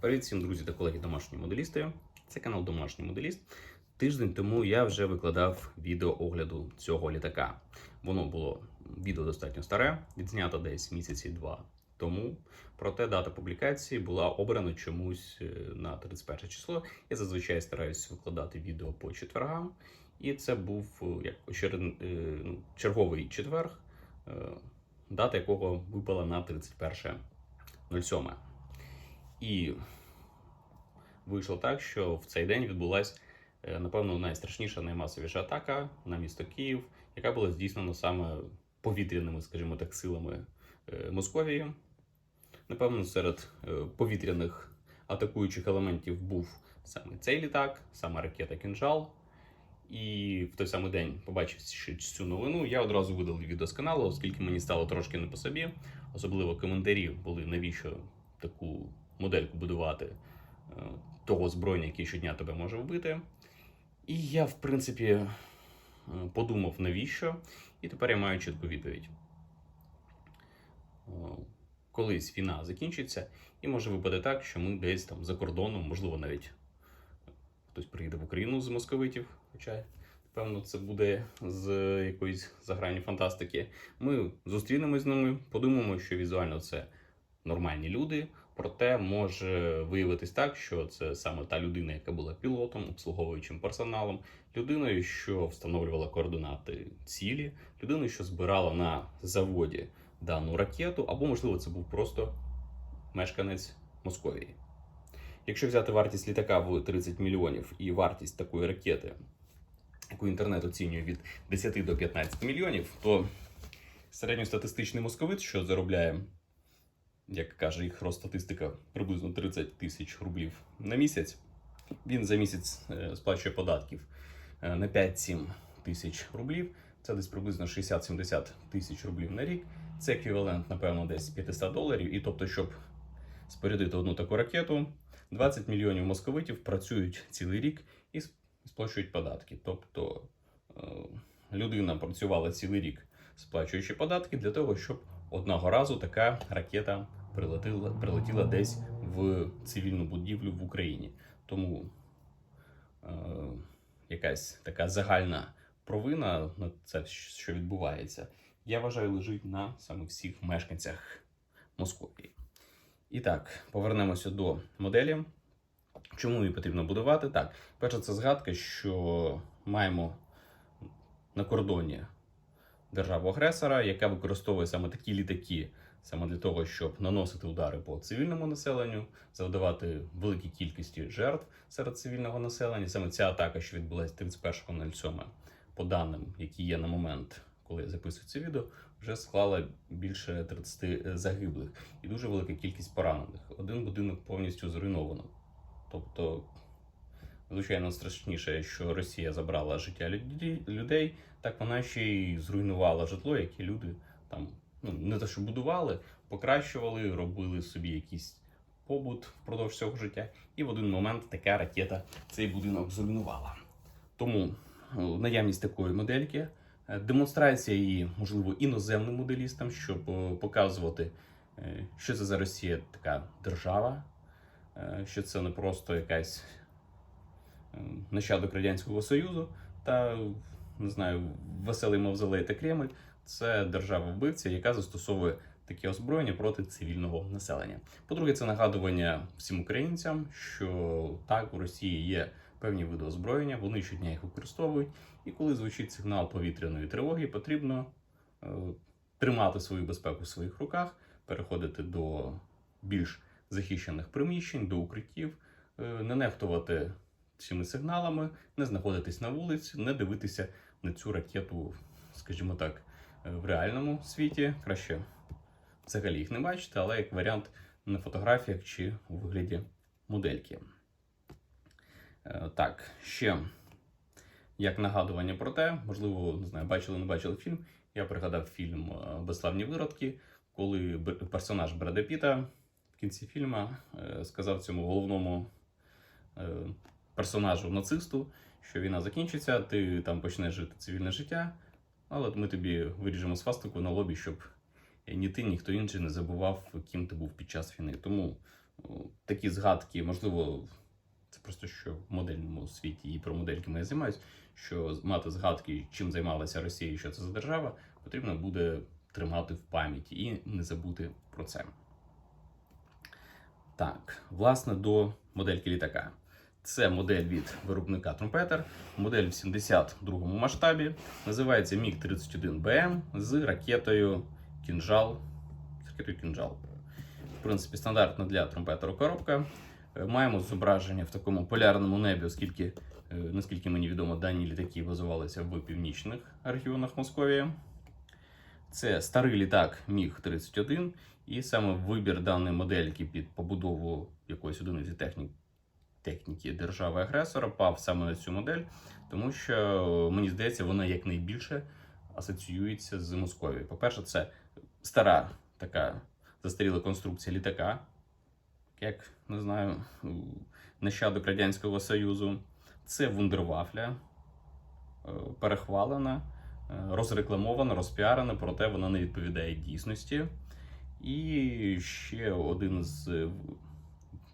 Привіт всім друзі та колеги домашні моделісти. Це канал Домашній Моделіст. Тиждень тому я вже викладав відео огляду цього літака. Воно було відео достатньо старе, відзнято десь місяці два тому. Проте дата публікації була обрана чомусь е, на 31 число. Я зазвичай стараюся викладати відео по четвергам. І це був е, як е, ну, черговий четверг, дата якого випала на 31.07. І вийшло так, що в цей день відбулася, е, напевно, найстрашніша, наймасовіша атака на місто Київ, яка була здійснена саме повітряними, скажімо так, силами е, Московії. Напевно, серед е, повітряних атакуючих елементів був саме цей літак, саме ракета Кінжал. І в той самий день, побачивши цю новину, я одразу видалив відео з каналу, оскільки мені стало трошки не по собі. Особливо коментарі були, навіщо таку модельку будувати е, того озброєння, яке щодня тебе може вбити. І я, в принципі, е, подумав, навіщо, і тепер я маю чітку відповідь. Е, Колись війна закінчиться, і може випаде так, що ми десь там за кордоном, можливо, навіть хтось приїде в Україну з московитів, хоча, певно, це буде з якоїсь заграні фантастики. Ми зустрінемось з ними, подумаємо, що візуально це нормальні люди. Проте може виявитись так, що це саме та людина, яка була пілотом, обслуговуючим персоналом, людиною, що встановлювала координати цілі, людиною, що збирала на заводі дану ракету, або, можливо, це був просто мешканець Московії. Якщо взяти вартість літака в 30 мільйонів і вартість такої ракети, яку інтернет оцінює від 10 до 15 мільйонів, то середньостатистичний московит, що заробляє як каже їх Росстатистика, приблизно 30 тисяч рублів на місяць. Він за місяць е, сплачує податків е, на 5-7 тисяч рублів. Це десь приблизно 60-70 тисяч рублів на рік. Це еквівалент, напевно, десь 500 доларів. І тобто, щоб спорядити одну таку ракету, 20 мільйонів московитів працюють цілий рік і сплачують податки. Тобто е, людина працювала цілий рік, сплачуючи податки, для того, щоб одного разу така ракета прилетіла, прилетіла десь в цивільну будівлю в Україні. Тому е, якась така загальна провина на це, що відбувається, я вважаю, лежить на саме всіх мешканцях Московії. І так, повернемося до моделі. Чому її потрібно будувати? Так, перше, це згадка, що маємо на кордоні державу-агресора, яка використовує саме такі літаки, саме для того, щоб наносити удари по цивільному населенню, завдавати великій кількості жертв серед цивільного населення. Саме ця атака, що відбулася 31.07, по даним, які є на момент, коли я записую це відео, вже склала більше 30 загиблих і дуже велика кількість поранених. Один будинок повністю зруйновано. Тобто, звичайно, страшніше, що Росія забрала життя людей, так вона ще й зруйнувала житло, яке люди там ну не те, що будували, покращували, робили собі якийсь побут впродовж цього життя. І в один момент така ракета цей будинок зруйнувала. Тому наявність такої модельки, е, демонстрація її, можливо, іноземним моделістам, щоб е, показувати, е, що це за Росія така держава, е, що це не просто якась е, нащадок Радянського Союзу та не знаю, веселий мавзолей та Кремль це держава-вбивця, яка застосовує таке озброєння проти цивільного населення. По-друге, це нагадування всім українцям, що так у Росії є певні види озброєння, вони щодня їх використовують. І коли звучить сигнал повітряної тривоги, потрібно е, тримати свою безпеку в своїх руках, переходити до більш захищених приміщень, до укриттів, е, не нехтувати цими сигналами, не знаходитись на вулиці, не дивитися на цю ракету, скажімо так, е, в реальному світі. Краще взагалі їх не бачити, але як варіант на фотографіях чи у вигляді модельки. Е, Так, ще як нагадування про те, можливо, не знаю, бачили, не бачили фільм. Я пригадав фільм е, Безславні виродки, коли персонаж Бреда Піта в кінці фільму сказав цьому головному персонажу нацисту, що війна закінчиться, ти там почнеш жити цивільне життя, але ми тобі виріжемо свастику на лобі, щоб ні ти, ні хто інший не забував, ким ти був під час війни. Тому такі згадки, можливо, це просто що в модельному світі і про модельками я займаюсь, що мати згадки, чим займалася Росія і що це за держава, потрібно буде тримати в пам'яті і не забути про це. Так, власне, до модельки літака. Це модель від виробника Trumpeter, модель в 72-му масштабі. Називається MiG-31BM з ракетою Кінжал. З ракетою Кінжал. В принципі, стандартна для Трумпетера коробка. Е, Маємо зображення в такому полярному небі, оскільки, е, наскільки мені відомо, дані літаки базувалися в північних регіонах Московії. Це старий літак Міг-31, і саме вибір даної модельки під побудову якоїсь одиниці техніки, техніки держави-агресора пав саме на цю модель, тому що мені здається, вона якнайбільше асоціюється з Московією. По-перше, це стара така застаріла конструкція літака, як не знаю, нащадок Радянського Союзу. Це вундервафля, е, перехвалена, е, розрекламована, розпіарена, проте вона не відповідає дійсності. І ще один з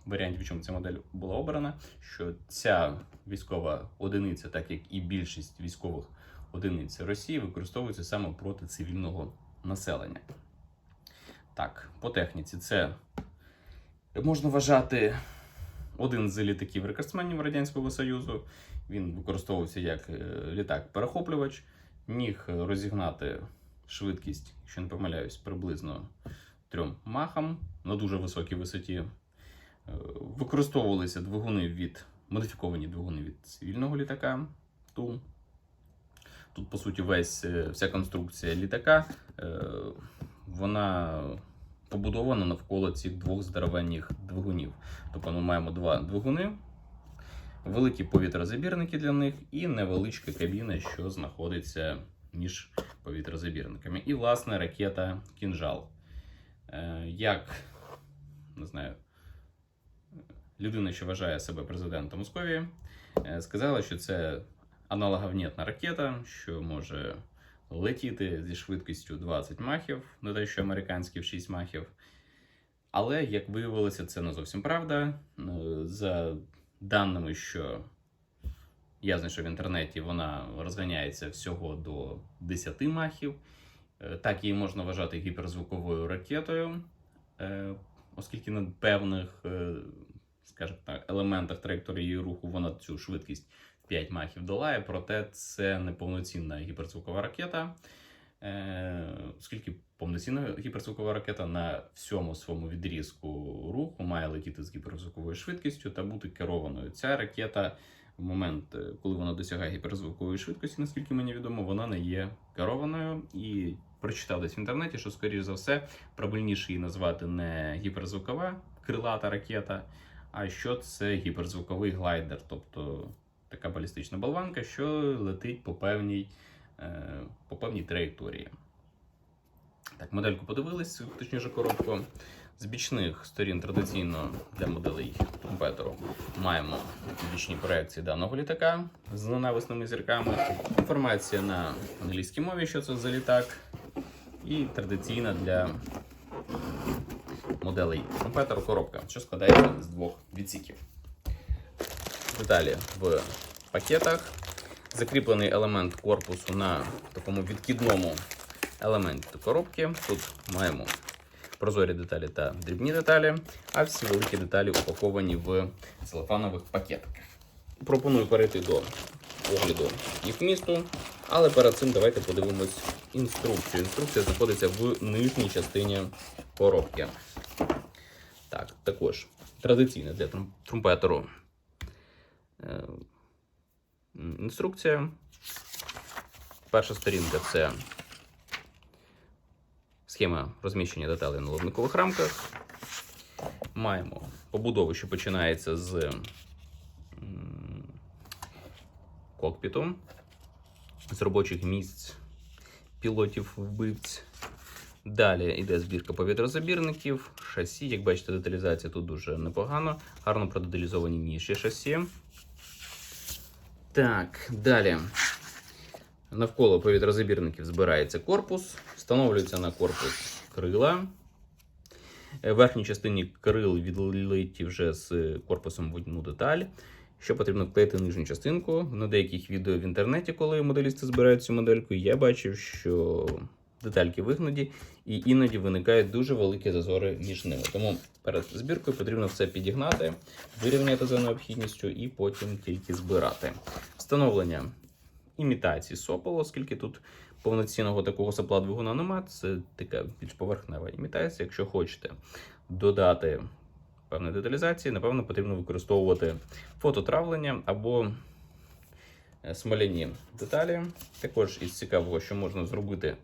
варіантів, чому ця модель була обрана, що ця військова одиниця, так як і більшість військових одиниць Росії, використовується саме проти цивільного населення. Так, по техніці це можна вважати один з літаків рекордсменів Радянського Союзу. Він використовувався як е, літак-перехоплювач, міг розігнати швидкість, якщо не помиляюсь, приблизно трьом махам на дуже високій висоті. Використовувалися двигуни від модифіковані двигуни від цивільного літака. Ту. Тут, по суті, весь, е, вся конструкція літака е, вона побудована навколо цих двох здоровенних двигунів. Тобто ми маємо два двигуни, великі повітрозабірники для них і невеличка кабіна, що знаходиться між повітрозабірниками. І, власне, ракета Кінжал. Е, Як не знаю, людина, що вважає себе президентом Московії, е, сказала, що це аналоговнітна ракета, що може летіти зі швидкістю 20 махів, не те, що американські в 6 махів. Але, як виявилося, це не зовсім правда. Е, За даними, що я знайшов в інтернеті, вона розганяється всього до 10 махів. Е, Так її можна вважати гіперзвуковою ракетою, оскільки на певних, скажімо так, елементах траєкторії руху вона цю швидкість 5 махів долає, проте це не повноцінна гіперзвукова ракета, е, оскільки повноцінна гіперзвукова ракета на всьому своєму відрізку руху має летіти з гіперзвуковою швидкістю та бути керованою. Ця ракета в момент, е, коли вона досягає гіперзвукової швидкості, наскільки мені відомо, вона не є керованою. І прочитав десь в інтернеті, що, скоріш за все, правильніше її назвати не гіперзвукова крилата ракета, а що це гіперзвуковий глайдер, тобто така балістична болванка, що летить по певній, е, по певній траєкторії. Так, модельку подивились, точніше коробку. З бічних сторін традиційно для моделей Трумпетеру маємо бічні проекції даного літака з ненависними зірками. Інформація на англійській мові, що це за літак, і традиційна для моделей Трумпетеру коробка, що складається з двох відсіків. Деталі в пакетах. Закріплений елемент корпусу на такому відкидному елементі коробки. Тут маємо прозорі деталі та дрібні деталі, а всі великі деталі упаковані в целофанових пакетиках. Пропоную перейти до огляду їх вмісту, але перед цим давайте подивимось інструкцію. Інструкція знаходиться в нижній частині коробки. Так, також традиційно для трум- трумпетеру е, інструкція. Перша сторінка це схема розміщення деталей на лобникових рамках. Маємо побудову, що починається з кокпіту, з робочих місць пілотів вбивць. Далі йде збірка повітрозабірників, шасі. Як бачите, деталізація тут дуже непогано. Гарно продеталізовані ніші шасі. Так, далі. Навколо повітрозабірників збирається корпус, встановлюється на корпус крила. Е, В верхній частині крил відлиті вже з корпусом в одну деталь. Що потрібно вклеїти нижню частинку. На деяких відео в інтернеті, коли моделісти збирають цю модельку, я бачив, що детальки вигнуті, і іноді виникають дуже великі зазори між ними. Тому перед збіркою потрібно все підігнати, вирівняти за необхідністю і потім тільки збирати. Встановлення імітації сопол, оскільки тут повноцінного такого сопла двигуна нема, це така більш поверхнева імітація. Якщо хочете додати певної деталізації, напевно, потрібно використовувати фототравлення або е, смоляні деталі. Також із цікавого, що можна зробити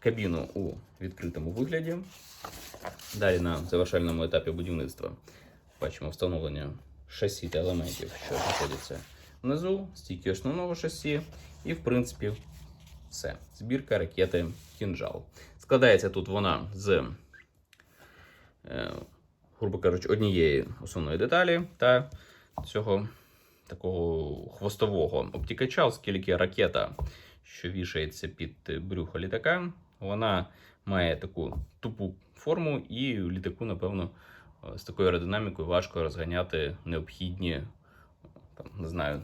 кабіну у відкритому вигляді. Далі на завершальному етапі будівництва бачимо встановлення шасі та елементів, що знаходяться внизу, стійки основного шасі, і, в принципі, все. Збірка ракети кінжал. Складається тут вона з, е, грубо кажучи, однієї основної деталі та цього такого хвостового обтікача, оскільки ракета, що вішається під брюхо літака, вона має таку тупу форму, і літаку, напевно, е, з такою аеродинамікою важко розганяти необхідні, там, не знаю,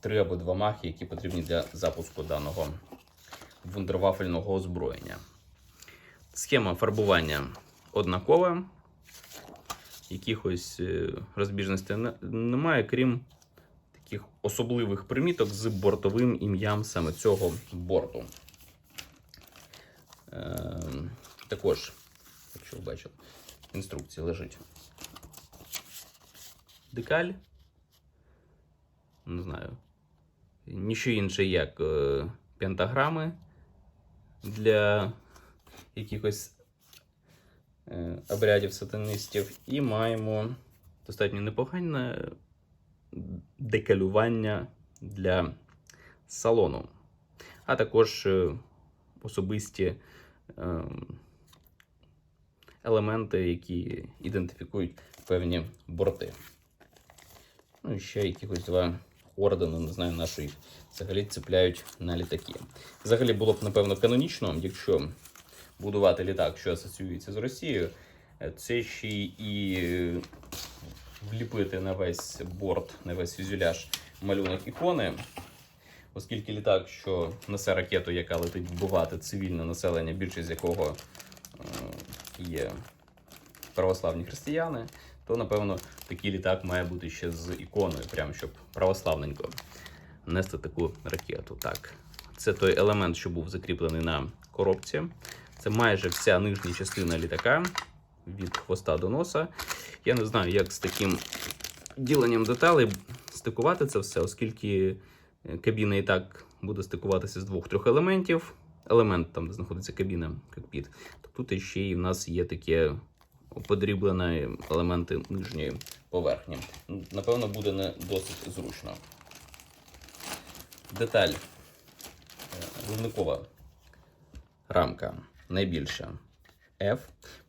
три або два махи, які потрібні для запуску даного вундервафельного озброєння. Схема фарбування однакова. Якихось е, розбіжностей немає, крім таких особливих приміток з бортовим ім'ям саме цього борту. Ем, Також, якщо ви бачили, інструкції лежить декаль. Не знаю. Ніщо інше, як е, пентаграми для якихось е, обрядів сатанистів. І маємо достатньо непогане декалювання для салону, а також е, особисті е, елементи, які ідентифікують певні борти. Ну і ще якихось два ордени, не знаю, на що їх взагалі цепляють на літаки. Взагалі було б, напевно, канонічно, якщо будувати літак, що асоціюється з Росією, це ще і вліпити на весь борт, на весь фюзеляж малюнок ікони, оскільки літак, що несе ракету, яка летить вбивати цивільне населення, більшість з якого е, є православні християни, то напевно такий літак має бути ще з іконою, прямо щоб православненько нести таку ракету. Так, це той елемент, що був закріплений на коробці. Це майже вся нижня частина літака від хвоста до носа. Я не знаю, як з таким діленням деталей стикувати це все, оскільки кабіна і так буде стикуватися з двох-трьох елементів. Елемент там, де знаходиться кабіна, кокпіт. Тут ще й в нас є таке подріблені елементи нижньої поверхні. Напевно, буде не досить зручно. Деталь е, виникова рамка найбільша F.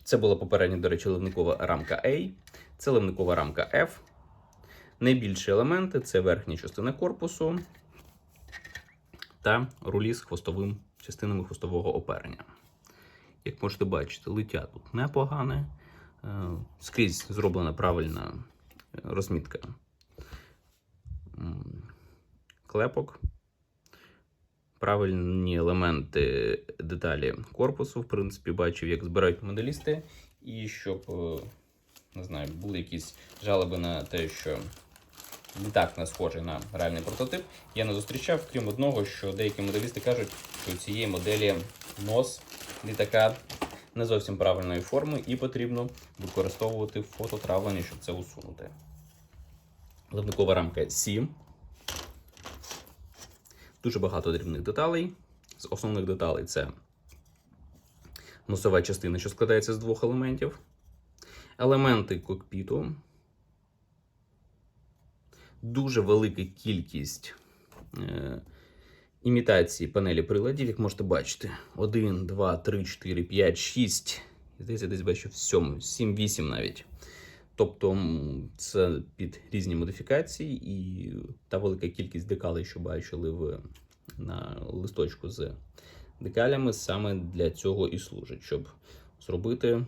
Це була попередня, до речі, ливникова рамка A. Це ливникова рамка F. Найбільші елементи це верхня частина корпусу та рулі з хвостовим частинами хвостового оперення. Як можете бачити, лиття тут непогане. Е, Скрізь зроблена правильна е, розмітка клепок. Правильні елементи деталі корпусу, в принципі, бачив, як збирають моделісти. І щоб е, не знаю, були якісь жалоби на те, що літак не схожий на реальний прототип, я не зустрічав, крім одного, що деякі моделісти кажуть, що у цієї моделі нос літака не зовсім правильної форми, і потрібно використовувати фототравлення, щоб це усунути. Ливникова рамка 7. Дуже багато дрібних деталей. З основних деталей це носова частина, що складається з двох елементів. Елементи кокпіту. Дуже велика кількість е, імітації панелі приладів, як можете бачити. 1, 2, 3, 4, 5, 6. Здається, десь бачу 7, 7, 8 навіть. Тобто це під різні модифікації, і та велика кількість декалей, що бачили в, на листочку з декалями, саме для цього і служить, щоб зробити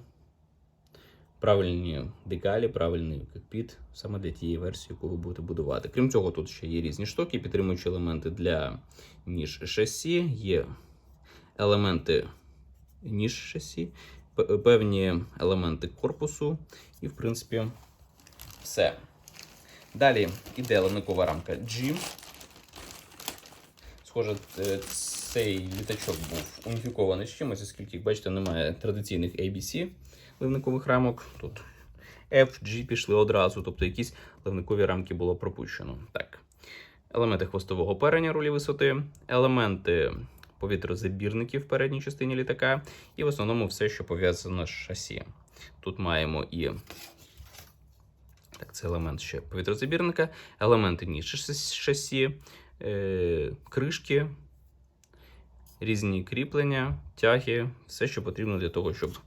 правильні декалі, правильний кокпіт саме для тієї версії, яку ви будете будувати. Крім цього, тут ще є різні штуки, підтримуючі елементи для ніж шасі, є елементи ніж шасі, певні елементи корпусу, і, в принципі, все. Далі іде ливникова рамка G. Схоже, е, цей літачок був уніфікований з чимось, оскільки, як бачите, немає традиційних ABC ливникових рамок. Тут F, G пішли одразу, тобто якісь ливникові рамки було пропущено. Так. Елементи хвостового переня рулі висоти, елементи повітрозабірників в передній частині літака, і в основному все, що пов'язано з шасі. Тут маємо і так, це елемент ще повітрозабірника, елементи ніж шасі, е, кришки, різні кріплення, тяги, все, що потрібно для того, щоб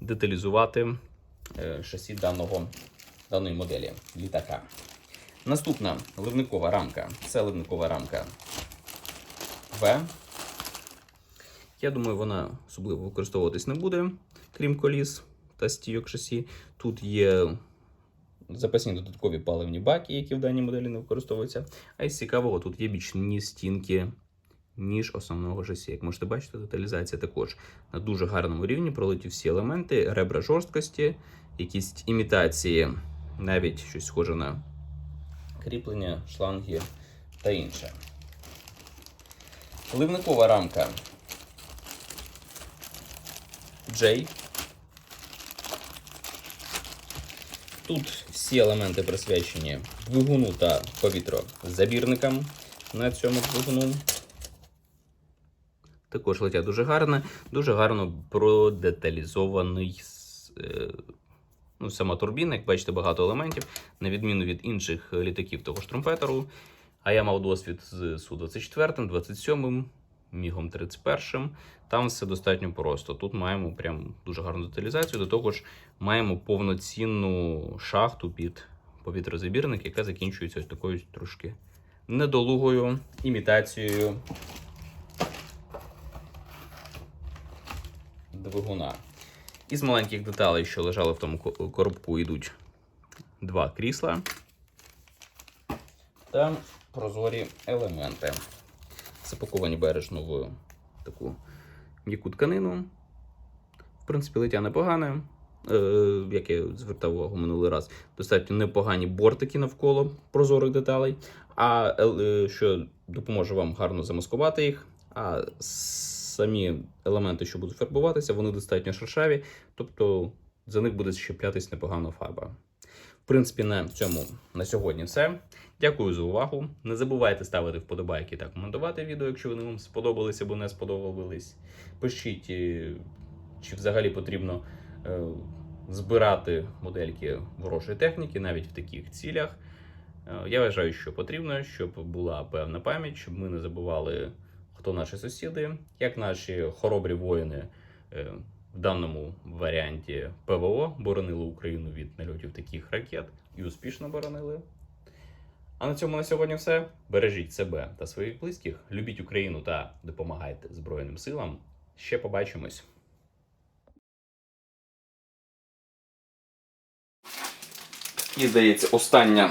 деталізувати е, шасі даного, даної моделі літака. Наступна ливникова рамка. Це ливникова рамка В. Я думаю, вона особливо використовуватись не буде, крім коліс та стійок шасі. Тут є запасні додаткові паливні баки, які в даній моделі не використовуються. А із цікавого тут є бічні стінки, ніж основного шасі. Як можете бачити, деталізація також на дуже гарному рівні. Пролиті всі елементи, ребра жорсткості, якісь імітації, навіть щось схоже на кріплення, шланги та інше. Ливникова рамка J. Тут всі елементи присвячені двигуну та повітрозабірникам на цьому двигуну. Також летять дуже гарно, дуже гарно продеталізований е, ну, сама турбіна, як бачите, багато елементів, на відміну від інших літаків того ж тромпетеру. А я мав досвід з Су-24, 27, Мігом 31. Там все достатньо просто. Тут маємо прям дуже гарну деталізацію. До того ж, маємо повноцінну шахту під повітрозабірник, яка закінчується ось такою трошки недолугою імітацією двигуна. Із маленьких деталей, що лежали в тому коробку, йдуть два крісла та прозорі елементи. Запаковані бережно в таку м'яку тканину. В принципі, лиття непогане. Е, як я звертав увагу минулий раз, достатньо непогані бортики навколо прозорих деталей, а е, що допоможе вам гарно замаскувати їх. А самі елементи, що будуть фарбуватися, вони достатньо шершаві, тобто за них буде щеплятись непогана фарба. В принципі, на цьому на сьогодні все. Дякую за увагу. Не забувайте ставити вподобайки та коментувати відео, якщо вони вам сподобалися або не сподобались. Пишіть, е, чи взагалі потрібно е, збирати модельки ворожої техніки навіть в таких цілях. Е, Я вважаю, що потрібно, щоб була певна пам'ять, щоб ми не забували, хто наші сусіди, як наші хоробрі воїни е, в даному варіанті ПВО боронили Україну від нальотів таких ракет і успішно боронили. А на цьому на сьогодні все. Бережіть себе та своїх близьких, любіть Україну та допомагайте Збройним силам. Ще побачимось. І здається, остання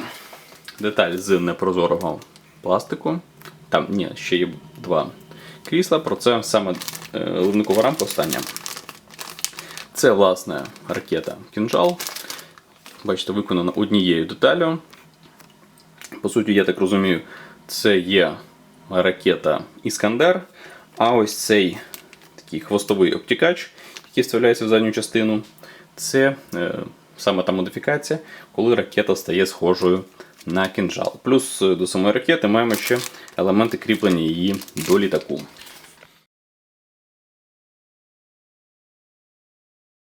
деталь з непрозорого пластику. Там ні, ще є два крісла. Про це саме е, ливникова рамка остання. Це, власне, ракета Кінжал. Бачите, виконана однією деталю. По суті, я так розумію, це є ракета Іскандер. А ось цей такий хвостовий обтікач, який вставляється в задню частину, це е, саме та модифікація, коли ракета стає схожою на кінжал. Плюс е, до самої ракети маємо ще елементи кріплення її до літаку.